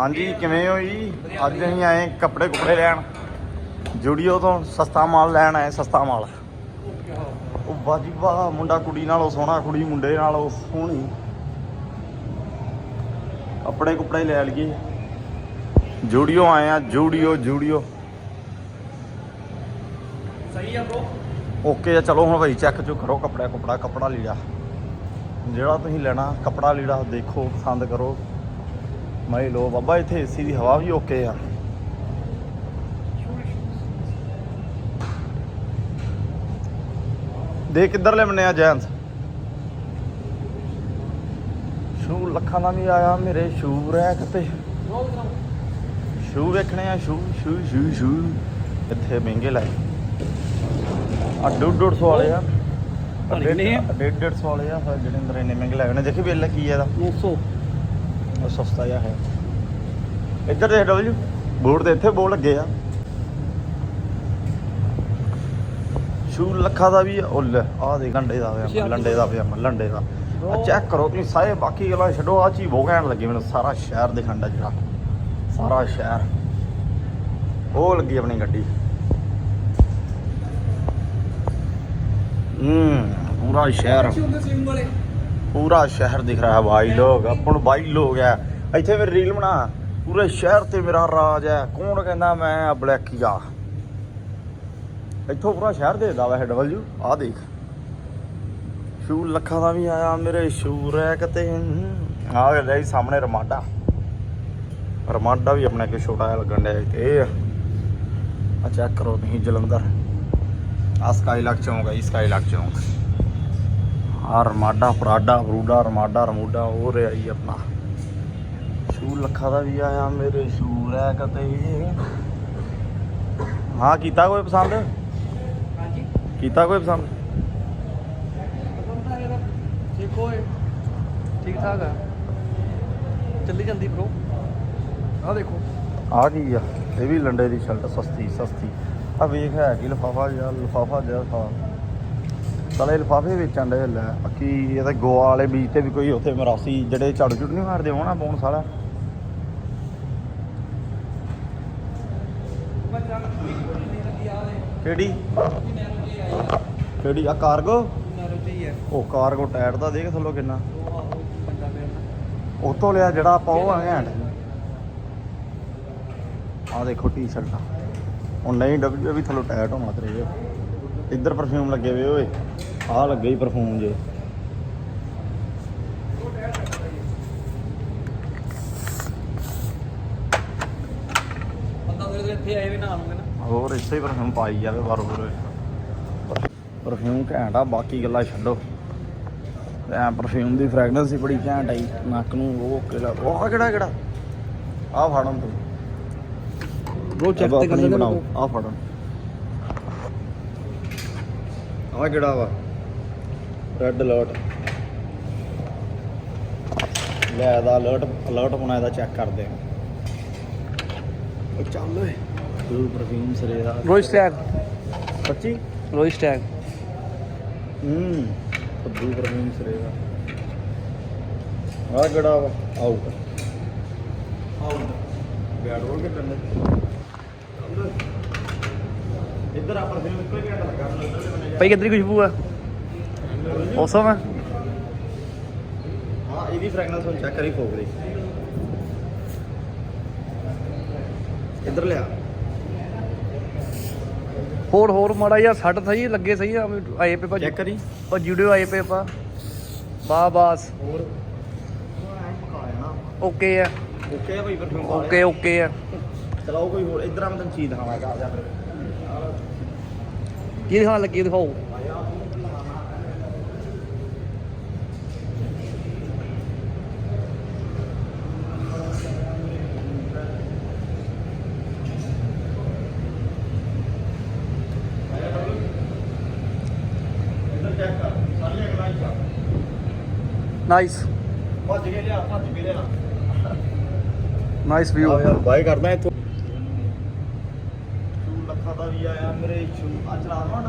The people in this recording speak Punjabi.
ਹਾਂਜੀ ਕਿਵੇਂ ਹੋ ਜੀ? ਅੱਜ ਅਸੀਂ ਆਏ ਕੱਪੜੇ ਕੁਪੜੇ ਲੈਣ। ਜੁਡੀਓ ਤੋਂ ਸਸਤਾ ਮਾਲ ਲੈਣ ਆਏ ਸਸਤਾ ਮਾਲ। ਉਹ ਬਾਜੀ ਵਾਹ ਮੁੰਡਾ ਕੁੜੀ ਨਾਲੋਂ ਸੋਹਣਾ ਕੁੜੀ ਮੁੰਡੇ ਨਾਲੋਂ ਸੋਹਣੀ। ਕੱਪੜੇ ਕੁਪੜੇ ਲੈ ਲਈਏ। ਜੁਡੀਓ ਆਏ ਆ ਜੁਡੀਓ ਜੁਡੀਓ ਸਹੀ ਆ ਬ్రో ਓਕੇ ਆ ਚਲੋ ਹੁਣ ਭਾਈ ਚੈੱਕ ਚੁੱਕ ਕਰੋ ਕੱਪੜਾ ਕੁਪੜਾ ਕੱਪੜਾ ਲੀੜਾ। ਜਿਹੜਾ ਤੁਸੀਂ ਲੈਣਾ ਕੱਪੜਾ ਲੀੜਾ ਦੇਖੋ ਪਸੰਦ ਕਰੋ। ਮੈਂ ਲੋ ਬਾਬਾ ਇੱਥੇ ਏਸੀ ਦੀ ਹਵਾ ਵੀ ਓਕੇ ਆ। ਦੇ ਕਿੱਧਰ ਲੈ ਮੰਨੇ ਆ ਜੈਂਸ ਸ਼ੂ ਲੱਖਾਂ ਦਾ ਵੀ ਆਇਆ ਮੇਰੇ ਸ਼ੂ ਰੈਕ ਤੇ। ਸ਼ੂ ਵੇਖਣੇ ਆ ਸ਼ੂ ਸ਼ੂ ਸ਼ੂ ਸ਼ੂ। ਇੱਥੇ ਮਹਿੰਗੇ ਲਾਏ ਆ ਡੂਢ ਡੂਢ ਸੌ ਵਾਲੇ ਆ। ਆ? ਡੇਢ ਡੇਢ ਸੌ ਵਾਲੇ ਆ ਫਿਰ ਜਿਹੜੇ ਅੰਦਰ ਇੰਨੇ ਮਹਿੰਗੇ ਲਾਏ ਨੇ। ਦੇਖੀ ਬਿੱਲ ਕੀ ਹੈ ਇਹਦਾ। 900 ਉਹ ਸਸਤਾ ਜਿਹਾ ਹੈ। ਇੱਧਰ ਦੇਖ ਡਬਲਯੂ ਬੋਰਡ ਤੇ ਇੱਥੇ ਬੋਰਡ ਲੱਗੇ ਆ। ਸ਼ੂ ਲੱਖਾਂ ਦਾ ਵੀ ਆ ਉਹ ਲੈ ਆਹ ਦੇ ਲੰਡੇ ਦਾ ਪਿਆ ਲੰਡੇ ਦਾ ਪਿਆ ਲੰਡੇ ਦਾ। ਆ ਚੈੱਕ ਕਰੋ ਤੁਸੀਂ ਸਾਰੇ ਬਾਕੀ ਗੱਲਾਂ ਛੱਡੋ ਆ ਚੀਜ਼ ਬਹੁਤ ਘੈਂਟ ਲੱਗੀ ਮੈਨੂੰ ਸਾਰਾ ਸ਼ਹਿਰ ਦਿਖਣ ਦਾ ਜਿਹੜਾ। ਸਾਰਾ ਸ਼ਹਿਰ। ਉਹ ਲੱਗੀ ਆਪਣੀ ਗੱਡੀ। ਹੂੰ ਪੂਰਾ ਸ਼ਹਿਰ। ਪੂਰਾ ਸ਼ਹਿਰ ਦਿਖ ਰਿਹਾ ਭਾਈ ਲੋਕ, ਆਪਣ ਭਾਈ ਲੋਕ ਹੈ ਇੱਥੇ ਫਿਰ ਰੀਲ ਬਣਾ। ਪੂਰੇ ਸ਼ਹਿਰ ਤੇ ਮੇਰਾ ਰਾਜ ਹੈ ਕੌਣ ਕਹਿੰਦਾ ਮੈਂ ਬਲੈਕੀਆ ਇੱਥੋਂ ਪੂਰਾ ਸ਼ਹਿਰ ਦੇਖਦਾ ਵਾ ਡਬਲਯੂ ਆਹ ਦੇਖ। ਸ਼ੂ ਲੱਖਾਂ ਦਾ ਵੀ ਆਇਆ ਮੇਰੇ ਸ਼ੂ ਰੈਕ ਤੇ ਆਹ ਗਿਆ ਜੀ, ਸਾਹਮਣੇ ਰਮਾਡਾ। ਰਮਾਡਾ ਵੀ ਆਪਣਾ ਕਿ ਛੋਟਾ ਜਿਹਾ ਲੱਗਣ ਡਿਆ ਤੇ ਇਹ ਆ। ਚੈੱਕ ਕਰੋ ਤੁਸੀਂ ਜਲੰਧਰ। ਆ ਸਕਾਈਲਕ ਚੌਂਕ ਹੈ ਜੀ ਸਕਾਈਲਕ ਚੌਂਕ। ਆ ਰਮਾਡਾ ਪਰਾਡਾ ਬਰੂਡਾ ਰਮਾਡਾ ਰਮੂਡਾ ਉਹ ਰਿਹਾ ਜੀ ਆਪਣਾ। ਸ਼ੂ ਲੱਖਾਂ ਦਾ ਵੀ ਆਇਆ ਮੇਰੇ ਸ਼ੂ ਰਹਿ ਕਤੇ। ਹਾਂ ਕੀਤਾ ਕੋਈ ਪਸੰਦ? ਹਾਂਜੀ। ਕੀਤਾ ਕੋਈ ਪਸੰਦ? ਠੀਕ ਠਾਕ ਆ। ਚੱਲੀ ਜਾਂਦੀ ਬ్రో ਆ ਦੇਖੋ। ਆ ਕੀ ਆ? ਇਹ ਵੀ ਲੰਡੇ ਦੀ ਸ਼ਰਟ ਸਸਤੀ ਸਸਤੀ। ਆ ਵੇਖ ਹੈ ਕਿ ਲਫਾਫਾ ਜਿਹਾ ਲਫਾਫਾ ਜਿਹਾ ਥਾ। ਸਾਲੇ ਲਫਾਫੇ ਵੇਚਣ ਦੇ ਲੈ। ਬਾਕੀ ਇਹਦੇ ਗੋਆ ਵਾਲੇ ਬੀਜ ਤੇ ਵੀ ਕੋਈ ਉੱਥੇ ਮਰਾਸੀ ਜਿਹੜੇ ਝੜ ਝੁੜ ਨਹੀਂ ਮਾਰਦੇ ਹੋਣਾ ਬੋਨ ਸਾਲਾ। ਕਿਹੜੀ? ਕਿਹੜੀ? ਆ ਕਾਰਗੋ ਉਹ ਕਾਰਗੋ ਟਾਇਰ ਦਾ ਦੇਖ ਥੱਲੋਂ ਕਿੰਨਾ। ਉਹ ਲਿਆ ਜਿਹੜਾ ਆਪਾਂ ਉਹ ਆ ਘੈਂਟ ਆ ਦੇਖੋ ਟੀ-ਸ਼ਰਟਾਂ ਉਹ ਨਹੀਂ ਡਬਲਯੂ ਵੀ ਥੱਲੋਂ ਟਾਇਟ ਹੋਣਾ ਤੇਰੇ। ਇੱਧਰ ਪਰਫਿਊਮ ਲੱਗੇ ਵੇ ਓਏ। ਆਹ ਲੱਗੇ ਹੀ ਪਰਫਿਊਮ ਜੇ। ਬੰਦਾ ਮੇਰੇ ਇੱਥੇ ਆਏ ਵੀ ਨਾ ਆਉਂਗੇ ਨਾ। ਹੋਰ ਇੱਥੇ ਹੀ ਪਰਫਿਊਮ ਪਾਈ ਜਾਵੇ ਬਰਬਰ ਪਰਫਿਊਮ ਘੈਂਟ ਆ ਬਾਕੀ ਗੱਲਾਂ ਛੱਡੋ। ਐ ਪਰਫਿਊਮ ਦੀ ਫ੍ਰੈਗਨੈਂਸ ਹੀ ਬੜੀ ਘੈਂਟ ਆਈ ਨੱਕ ਨੂੰ ਉਹ ਕਿਹੜਾ ਉਹ ਕਿਹੜਾ ਕਿਹੜਾ? ਆਹ ਫੜਨ ਤੂੰ। ਬ్రో ਚੈੱਕ ਤੇ ਕਰ ਲੈਣਾ ਬਣਾਓ ਆਹ ਫੜਨ। ਆਹ ਕਿਹੜਾ ਵਾ? ਰੈੱਡ ਅਲਰਟ ਲੈ ਦਾ ਅਲਰਟ ਅਲਰਟ ਹੋਣਾ ਇਹਦਾ ਚੈੱਕ ਕਰਦੇ ਆ ਚੱਲ ਓਏ। ਤੂੰ ਪਰਫਿਊਮ ਸਰੇ ਦਾ। ਰੋਇਸ ਟੈਗ ਸੱਚੀ? ਰੋਇਸ ਟੈਗ ਹੂੰ ਕੱਦੂ ਪਰਫਿਊਮ ਸਰੇ ਦਾ। ਆਹ ਕਿਹੜਾ ਵਾ? ਆਊਟ ਆਊਟ ਬੈਡ ਰੋਲ ਕੇ ਟੰਨੇ ਇੱਧਰ ਆ ਪਰਫਿਊਮ ਇੱਕੋ ਹੀ ਘੰਟਾ ਲੱਗਾ ਮੈਨੂੰ ਇੱਧਰ ਦੇ ਬੰਨੇ ਜਾ ਭਾਈ ਕਿੱਧਰੀ ਖੁਸ਼ਬੂ ਆ ਮੌਸਮ ਆ ਹਾਂ ਇਹਦੀ ਫ੍ਰੈਗਨੈਂਸ ਹੁਣ ਚੈੱਕ ਕਰੀ ਫੋਕ ਦੀ ਇੱਧਰ ਲਿਆ ਹੋਰ ਹੋਰ ਮਾੜਾ ਜਿਹਾ ਸੱਟ ਸਹੀ ਲੱਗੇ ਸਹੀ ਆ ਵੀ ਆਏ ਪੇ ਭਾਜੀ ਚੈੱਕ ਕਰੀ ਉਹ ਜੁੜਿਓ ਆਏ ਪੇ ਆਪਾਂ ਬਾ ਬਾਸ ਹੋਰ ਪਕਾਇਆ ਨਾ ਓਕੇ ਆ ਓਕੇ ਆ ਭਾਈ ਪਰਫਿਊਮ ਪਾ ਓਕੇ ਓਕੇ ਆ ਚਲਾਓ ਕੋਈ ਹੋਰ ਇੱਧਰ ਆ ਮੈਂ ਤੈਨੂੰ ਚੀਜ਼ ਦਿਖਾਵਾਂਗਾ ਆ ਜਾ ਫਿਰ ਕੀ ਦਿਖਾਉਣ ਲੱਗੀ ਦਿਖਾਓ। ਨਾਈਸ ਭੱਜ ਕੇ ਲਿਆ ਭੱਜ ਕੇ ਲਿਆ। ਨਾਈਸ ਵਿਊ ਬਾਈ ਕਰਦਾ ਇੱਥੋਂ। ਸ਼ੂ ਲੱਖਾਂ ਦਾ ਮੇਰੇ ਸ਼ੂ ਆ ਚਲਾ ਦਵਾਂ